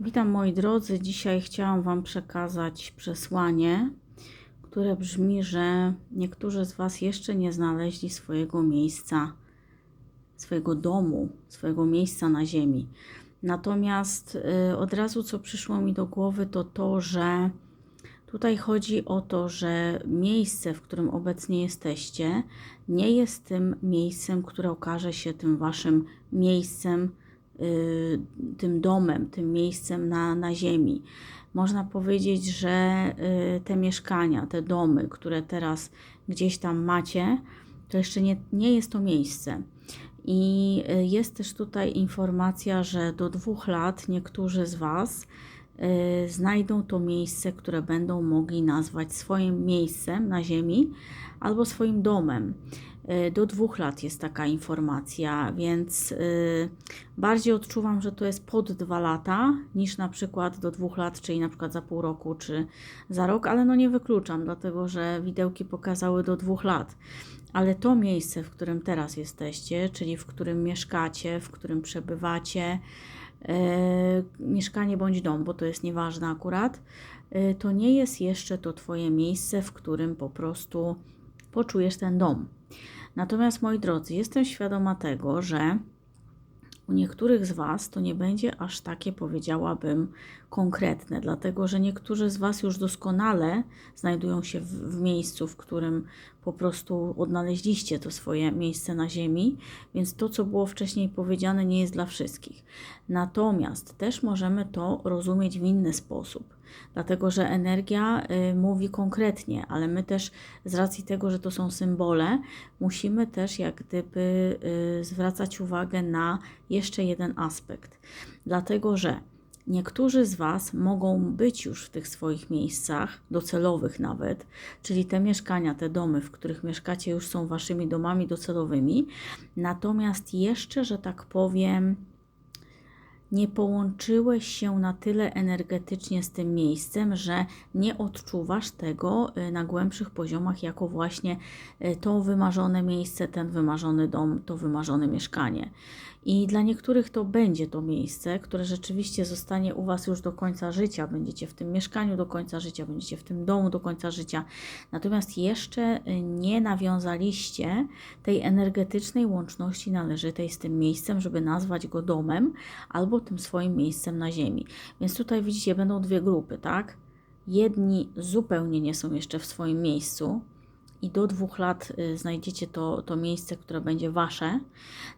Witam moi drodzy. Dzisiaj chciałam Wam przekazać przesłanie, które brzmi, że niektórzy z Was jeszcze nie znaleźli swojego miejsca, swojego domu, swojego miejsca na Ziemi. Natomiast y, od razu co przyszło mi do głowy, to to, że tutaj chodzi o to, że miejsce, w którym obecnie jesteście, nie jest tym miejscem, które okaże się tym Waszym miejscem tym domem, tym miejscem na, na ziemi. Można powiedzieć, że y, te mieszkania, te domy, które teraz gdzieś tam macie, to jeszcze nie, nie jest to miejsce. I y, jest też tutaj informacja, że do dwóch lat niektórzy z Was y, znajdą to miejsce, które będą mogli nazwać swoim miejscem na ziemi albo swoim domem. Y, Do dwóch lat jest taka informacja, więc y, bardziej odczuwam, że to jest pod dwa lata niż na przykład do dwóch lat, czyli na przykład za pół roku czy za rok, ale no nie wykluczam, dlatego że widełki pokazały do dwóch lat. Ale to miejsce, w którym teraz jesteście, czyli w którym mieszkacie, w którym przebywacie, e, mieszkanie bądź dom, bo to jest nieważne akurat, to nie jest jeszcze to Twoje miejsce, w którym po prostu poczujesz ten dom. Natomiast moi drodzy, jestem świadoma tego, że u niektórych z Was to nie będzie aż takie, powiedziałabym, konkretne, dlatego że niektórzy z Was już doskonale znajdują się w, w miejscu, w którym po prostu odnaleźliście to swoje miejsce na Ziemi, więc to, co było wcześniej powiedziane, nie jest dla wszystkich. Natomiast też możemy to rozumieć w inny sposób, dlatego że energia y, mówi konkretnie, ale my też z racji tego, że to są symbole, musimy też jak gdyby y, zwracać uwagę na jeszcze jeden aspekt, dlatego że Niektórzy z Was mogą być już w tych swoich miejscach, docelowych nawet, czyli te mieszkania, te domy, w których mieszkacie, już są Waszymi domami docelowymi, natomiast jeszcze, że tak powiem, nie połączyłeś się na tyle energetycznie z tym miejscem, że nie odczuwasz tego y, na głębszych poziomach jako właśnie y, to wymarzone miejsce, ten wymarzony dom, to wymarzone mieszkanie. I dla niektórych to będzie to miejsce, które rzeczywiście zostanie u Was już do końca życia. Będziecie w tym mieszkaniu do końca życia, będziecie w tym domu do końca życia. Natomiast jeszcze y, nie nawiązaliście tej energetycznej łączności należytej z tym miejscem, żeby nazwać go domem albo tym swoim miejscem na ziemi. Więc tutaj widzicie, będą dwie grupy, tak? Jedni zupełnie nie są jeszcze w swoim miejscu, i do dwóch lat y, znajdziecie to, to miejsce, które będzie wasze.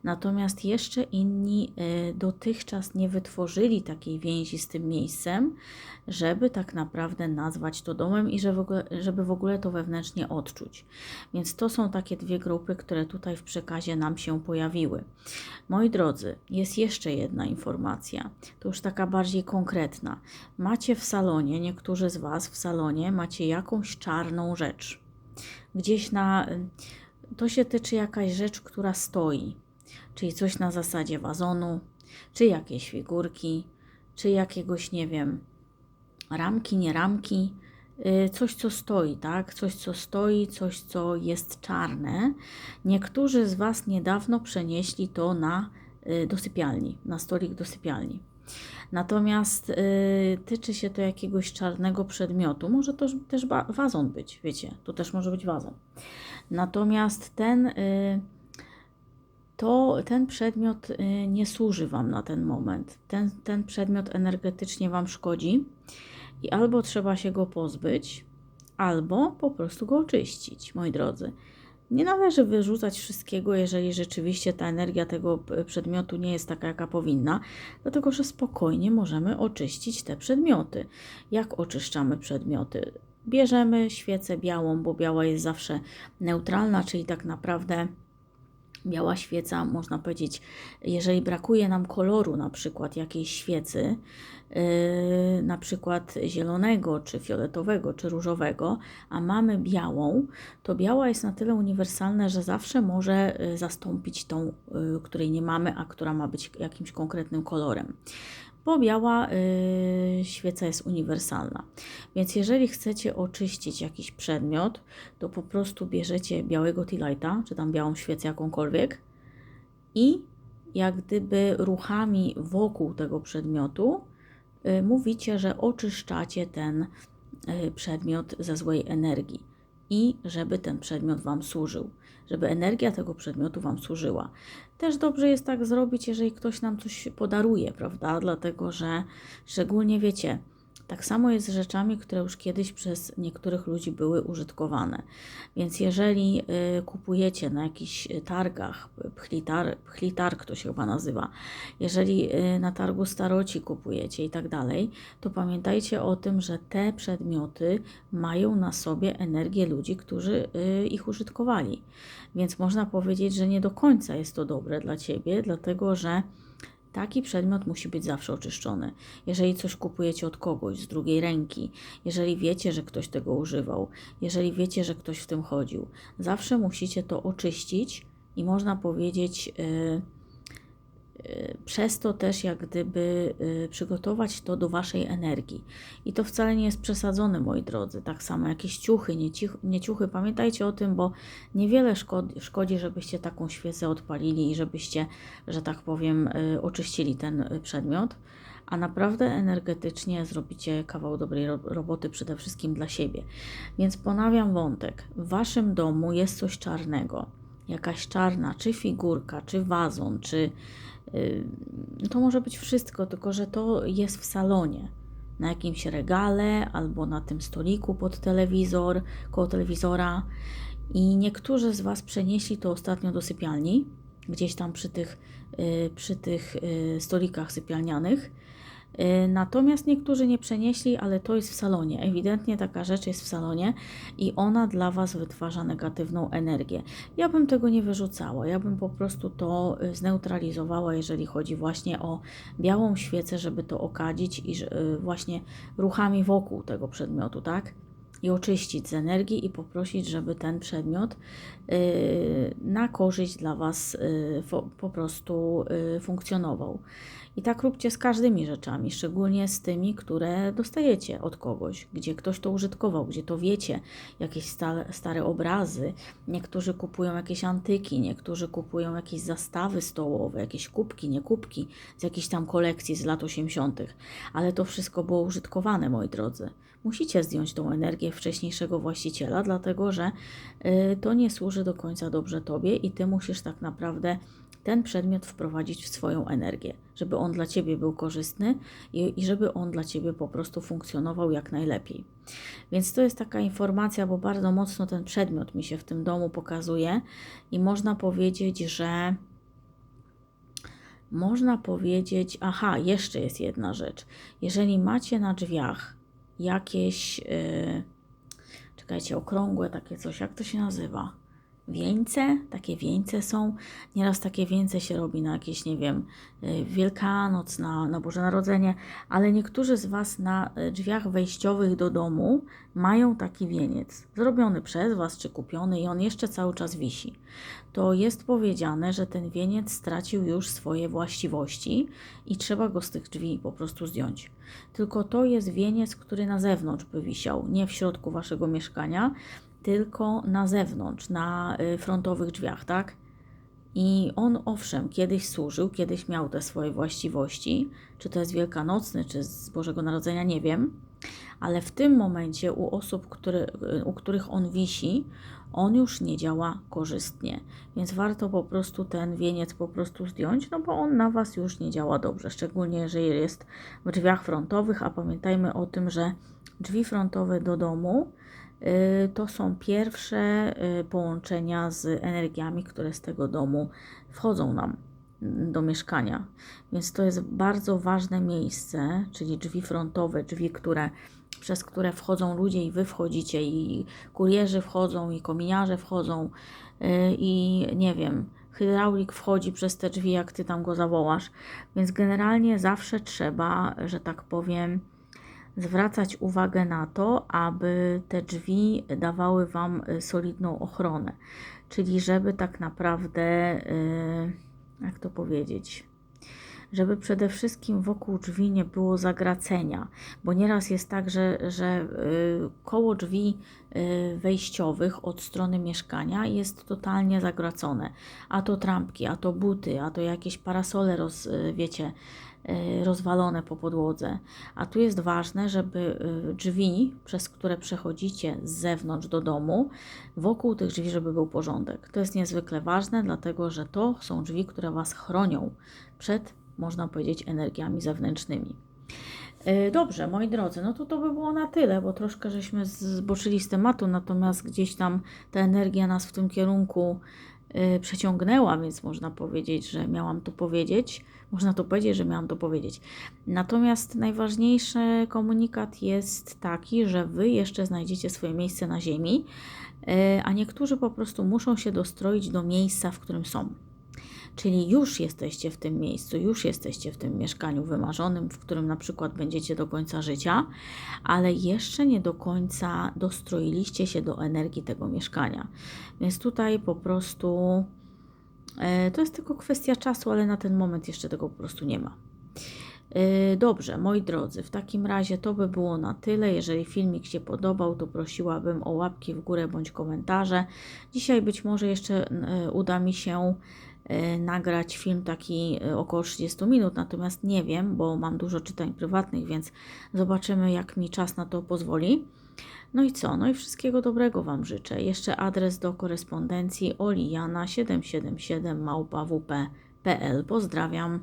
Natomiast jeszcze inni y, dotychczas nie wytworzyli takiej więzi z tym miejscem, żeby tak naprawdę nazwać to domem i żeby w ogóle, żeby w ogóle to wewnętrznie odczuć. Więc to są takie dwie grupy, które tutaj w przekazie nam się pojawiły. Moi drodzy, jest jeszcze jedna informacja, to już taka bardziej konkretna. Macie w salonie, niektórzy z Was w salonie macie jakąś czarną rzecz gdzieś na. To się tyczy jakaś rzecz, która stoi, czyli coś na zasadzie wazonu, czy jakieś figurki, czy jakiegoś, nie wiem, ramki, nie ramki, y, coś, co stoi, tak? Coś, co stoi, coś, co jest czarne. Niektórzy z Was niedawno przenieśli to na y, do sypialni, na stolik do sypialni. Natomiast y, tyczy się to jakiegoś czarnego przedmiotu. Może to też wazon być, wiecie, to też może być wazon. Natomiast ten, y, to, ten przedmiot y, nie służy Wam na ten moment. Ten, ten przedmiot energetycznie Wam szkodzi i albo trzeba się go pozbyć, albo po prostu go oczyścić, moi drodzy. Nie należy wyrzucać wszystkiego, jeżeli rzeczywiście ta energia tego przedmiotu nie jest taka, jaka powinna, dlatego że spokojnie możemy oczyścić te przedmioty. Jak oczyszczamy przedmioty? Bierzemy świecę białą, bo biała jest zawsze neutralna, czyli tak naprawdę biała świeca, można powiedzieć, jeżeli brakuje nam koloru, na przykład jakiejś świecy, yy, na przykład zielonego, czy fioletowego, czy różowego, a mamy białą, to biała jest na tyle uniwersalna, że zawsze może yy, zastąpić tą, yy, której nie mamy, a która ma być jakimś konkretnym kolorem bo biała y, świeca jest uniwersalna. Więc jeżeli chcecie oczyścić jakiś przedmiot, to po prostu bierzecie białego lighta, czy tam białą świecę jakąkolwiek i jak gdyby ruchami wokół tego przedmiotu y, mówicie, że oczyszczacie ten y, przedmiot ze złej energii i żeby ten przedmiot Wam służył, żeby energia tego przedmiotu Wam służyła. Też dobrze jest tak zrobić, jeżeli ktoś nam coś podaruje, prawda? Dlatego, że szczególnie wiecie, tak samo jest z rzeczami, które już kiedyś przez niektórych ludzi były użytkowane. Więc jeżeli y, kupujecie na jakichś targach, pchlitar, pchlitarg to się chyba nazywa, jeżeli y, na targu staroci kupujecie i tak dalej, to pamiętajcie o tym, że te przedmioty mają na sobie energię ludzi, którzy y, ich użytkowali. Więc można powiedzieć, że nie do końca jest to dobre dla ciebie, dlatego że Taki przedmiot musi być zawsze oczyszczony. Jeżeli coś kupujecie od kogoś z drugiej ręki, jeżeli wiecie, że ktoś tego używał, jeżeli wiecie, że ktoś w tym chodził, zawsze musicie to oczyścić i można powiedzieć, yy, przez to też jak gdyby y, przygotować to do Waszej energii. I to wcale nie jest przesadzone, moi drodzy. Tak samo jakieś ciuchy, nie ciuchy. Pamiętajcie o tym, bo niewiele szkodzi, szkodzi, żebyście taką świecę odpalili i żebyście, że tak powiem, y, oczyścili ten przedmiot. A naprawdę energetycznie zrobicie kawał dobrej roboty przede wszystkim dla siebie. Więc ponawiam wątek. W Waszym domu jest coś czarnego. Jakaś czarna, czy figurka, czy wazon, czy to może być wszystko, tylko że to jest w salonie, na jakimś regale albo na tym stoliku pod telewizor, koło telewizora. I niektórzy z Was przenieśli to ostatnio do sypialni, gdzieś tam przy tych, y, przy tych y, stolikach sypialnianych. Y, natomiast niektórzy nie przenieśli, ale to jest w salonie. Ewidentnie taka rzecz jest w salonie i ona dla Was wytwarza negatywną energię. Ja bym tego nie wyrzucała, ja bym po prostu to y, zneutralizowała, jeżeli chodzi właśnie o białą świecę, żeby to okadzić i y, właśnie ruchami wokół tego przedmiotu, tak? I oczyścić z energii i poprosić, żeby ten przedmiot na korzyść dla Was po prostu funkcjonował. I tak róbcie z każdymi rzeczami, szczególnie z tymi, które dostajecie od kogoś, gdzie ktoś to użytkował, gdzie to wiecie, jakieś stare, stare obrazy. Niektórzy kupują jakieś antyki, niektórzy kupują jakieś zastawy stołowe, jakieś kubki, nie kubki z jakiejś tam kolekcji z lat 80., ale to wszystko było użytkowane, moi drodzy. Musicie zdjąć tą energię wcześniejszego właściciela, dlatego że y, to nie służy do końca dobrze tobie i ty musisz tak naprawdę ten przedmiot wprowadzić w swoją energię, żeby on dla Ciebie był korzystny i, i żeby on dla Ciebie po prostu funkcjonował jak najlepiej. Więc to jest taka informacja, bo bardzo mocno ten przedmiot mi się w tym domu pokazuje i można powiedzieć, że można powiedzieć, aha, jeszcze jest jedna rzecz. Jeżeli macie na drzwiach jakieś, yy, czekajcie, okrągłe takie coś, jak to się nazywa? Wieńce, takie wieńce są. Nieraz takie wieńce się robi na jakieś, nie wiem, y, Wielkanoc, na, na Boże Narodzenie, ale niektórzy z Was na y, drzwiach wejściowych do domu mają taki wieniec, zrobiony przez Was czy kupiony i on jeszcze cały czas wisi. To jest powiedziane, że ten wieniec stracił już swoje właściwości i trzeba go z tych drzwi po prostu zdjąć. Tylko to jest wieniec, który na zewnątrz by wisiał, nie w środku Waszego mieszkania, tylko na zewnątrz, na y, frontowych drzwiach, tak? I on owszem, kiedyś służył, kiedyś miał te swoje właściwości, czy to jest wielkanocny, czy z Bożego Narodzenia, nie wiem, ale w tym momencie u osób, który, u których on wisi, on już nie działa korzystnie, więc warto po prostu ten wieniec po prostu zdjąć, no bo on na Was już nie działa dobrze, szczególnie jeżeli jest w drzwiach frontowych, a pamiętajmy o tym, że drzwi frontowe do domu to są pierwsze y, połączenia z energiami, które z tego domu wchodzą nam mm, do mieszkania. Więc to jest bardzo ważne miejsce, czyli drzwi frontowe, drzwi, które, przez które wchodzą ludzie i wy wchodzicie, i kurierzy wchodzą, i kominiarze wchodzą, y, i nie wiem, hydraulik wchodzi przez te drzwi, jak ty tam go zawołasz. Więc generalnie zawsze trzeba, że tak powiem, zwracać uwagę na to, aby te drzwi dawały Wam y, solidną ochronę. Czyli żeby tak naprawdę, y, jak to powiedzieć, żeby przede wszystkim wokół drzwi nie było zagracenia, bo nieraz jest tak, że, że y, koło drzwi wejściowych od strony mieszkania jest totalnie zagracone. A to trampki, a to buty, a to jakieś parasole, roz, wiecie, rozwalone po podłodze. A tu jest ważne, żeby e, drzwi, przez które przechodzicie z zewnątrz do domu, wokół tych drzwi, żeby był porządek. To jest niezwykle ważne, dlatego że to są drzwi, które Was chronią przed, można powiedzieć, energiami zewnętrznymi. E, Dobrze, moi drodzy, no to to by było na tyle, bo troszkę żeśmy zboczyli z tematu, natomiast gdzieś tam ta energia nas w tym kierunku y, przeciągnęła, więc można powiedzieć, że miałam to powiedzieć. Można to powiedzieć, że miałam to powiedzieć. Natomiast najważniejszy komunikat jest taki, że Wy jeszcze znajdziecie swoje miejsce na Ziemi, y, a niektórzy po prostu muszą się dostroić do miejsca, w którym są. Czyli już jesteście w tym miejscu, już jesteście w tym mieszkaniu wymarzonym, w którym na przykład będziecie do końca życia, ale jeszcze nie do końca dostroiliście się do energii tego mieszkania. Więc tutaj po prostu e, to jest tylko kwestia czasu, ale na ten moment jeszcze tego po prostu nie ma. E, Dobrze, moi drodzy, w takim razie to by było na tyle. Jeżeli filmik się podobał, to prosiłabym o łapki w górę bądź komentarze. Dzisiaj być może jeszcze e, uda mi się nagrać film taki e, około 30 minut, natomiast nie wiem, bo mam dużo czytań prywatnych, więc zobaczymy, jak mi czas na to pozwoli. No i co? No i wszystkiego dobrego Wam życzę. Jeszcze adres do korespondencji olijana777 małpa wp.pl. Pozdrawiam.